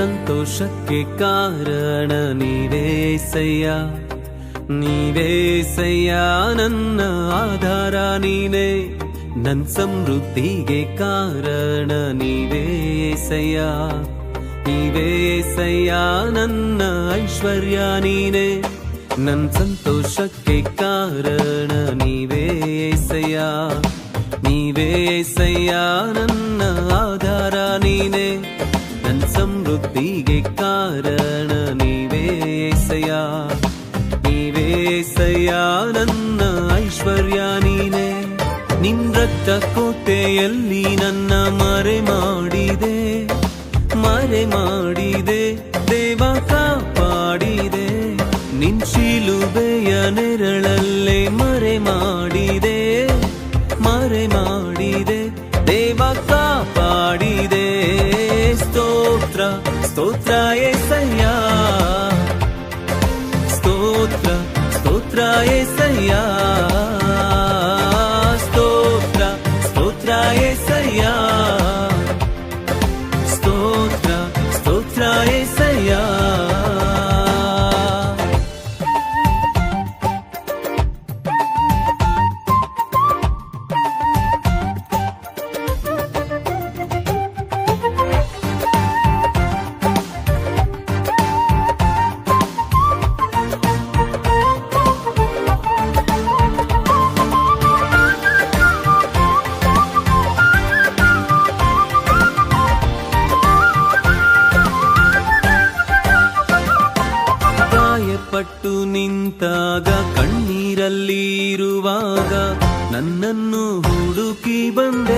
ನನ್ ಸಂತೋಷಕ್ಕೆ ಕಾರಣ ನೀವೇಸಯ್ಯ ನೀವೇಸಯ್ಯ ನನ್ನ ಆಧಾರ ನೀನೇ. ನನ್ ಸಮೃದ್ಧಿಗೆ ಕಾರಣ ನೀವೇಸಯ್ಯ ನೀವೇಸಯ್ಯ ನನ್ನ ಐಶ್ವರ್ಯ ನೀನೇ. ನನ್ ಸಂತೋಷಕ್ಕೆ ಕಾರಣ ನೀವೇಸಯ್ಯ ನೀವೇಸಯ್ಯ ನನ್ನ ಆಧಾರ ನೀನೇ ನನ್. ಸಮೃದ್ಧಿಗೆ ಕಾರಣ ನೀವೇಸಯ್ಯ ನೀವೇಸಯ್ಯ ನನ್ನ ಐಶ್ವರ್ಯ ನೀನೆ. ನಿನ್ ರಕ್ತ ಕೋಟೆಯಲ್ಲಿ ನನ್ನ ಮರೆ ಮಾಡಿದೆ. ಮರೆ ಮಾಡಿದೆ, ದೇವ ಕಾಪಾಡಿದೆ. ನಿನ್ ಶಿಲುಬೆಯ ನೆರಳಲ್ಲೇ స్తోత్రాయ సయ్యా స్తోత్ర స్తోత్రాయ సయ్యా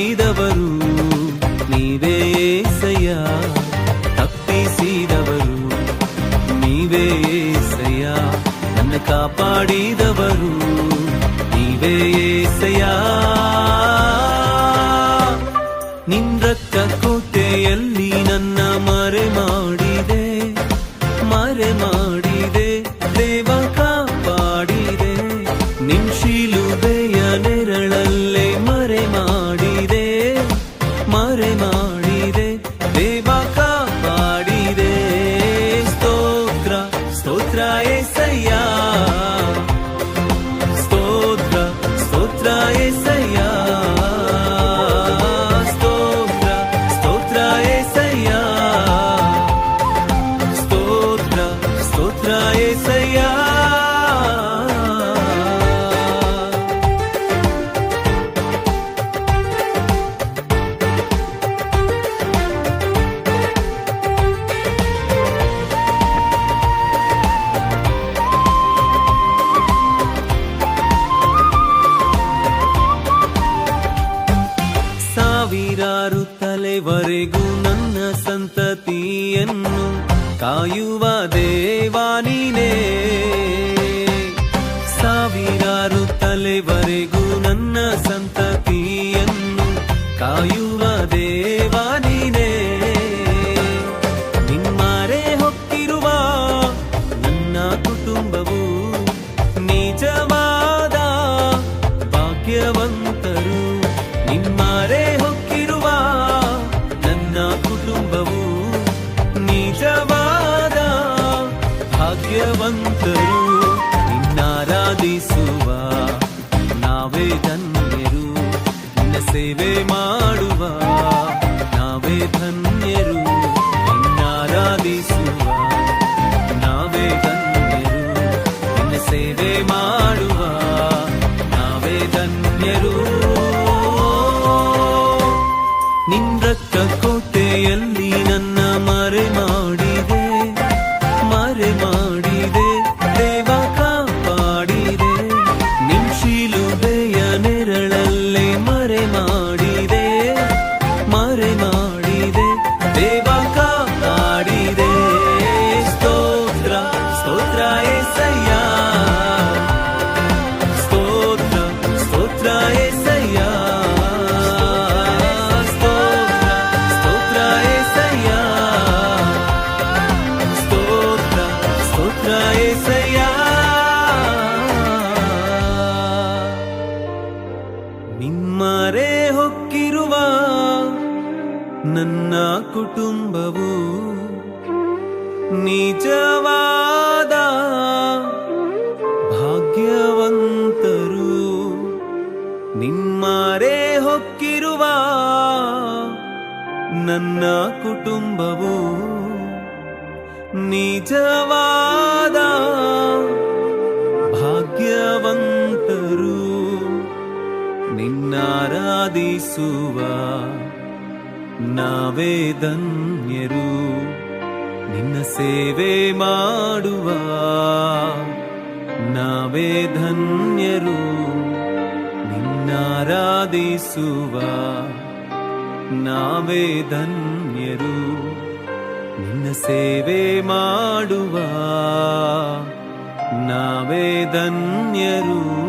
తప్పిదవరు నీవేసయ్యా తప్పిసిదవరు నీవేసయ్యా నన్ను కాపాడిదవరు నీవేసయ్యా నిన్రక్కకు ಮಾಡಿದೆ ಸಾವಿರಾರು ತಲೆವರೆಗೂ ನನ್ನ ಸಂತತಿಯನ್ನು ಕಾಯುವ ದೇವಾನಿನೇ ಸಾವಿರಾರು ತಲೆವರೆಗೂ ನನ್ನ ಸಂತತಿಯನ್ನು ಕಾಯುವ ನಿನ್ನಾರಾಧಿಸುವ ನಾವೇ ಧನ್ಯರು, ನಿನ್ನ ಸೇವೆ ಮಾಡುವ ನಾವೇ ಧನ್ಯರು, ನಿನ್ನಾರಾಧಿಸುವ ನಾವೇ ಧನ್ಯರು, ನಿನ್ನ ಸೇವೆ ಮಾಡುವ ನಾವೇ ಧನ್ಯರು. ನಿನ್ ರಕ್ತ ಕೋಟೆಯಲ್ಲಿ ನನ್ನ ಮರೆ ಮಾಡಿದೆ ಮರೆ ಮಾಡಿದೆ. ನಿಜವಾದ ಭಾಗ್ಯವಂತರು. ನಿಮ್ಮರೆ ಹೊಕ್ಕಿರುವ ನನ್ನ ಕುಟುಂಬವು ನಿಜವಾದ ಭಾಗ್ಯವಂತರು. ನಿನ್ನಾರಾಧಿಸುವ ನಾವೇ ಧನ್ಯರು ನಿನ್ನ ಸೇವೆ ಮಾಡುವ ನಾವೇ ಧನ್ಯರು ನಿನ್ನಾರಾಧಿಸುವ ನಾವೇ ಧನ್ಯರು ನಿನ್ನ ಸೇವೆ ಮಾಡುವ ನಾವೇ ಧನ್ಯರು.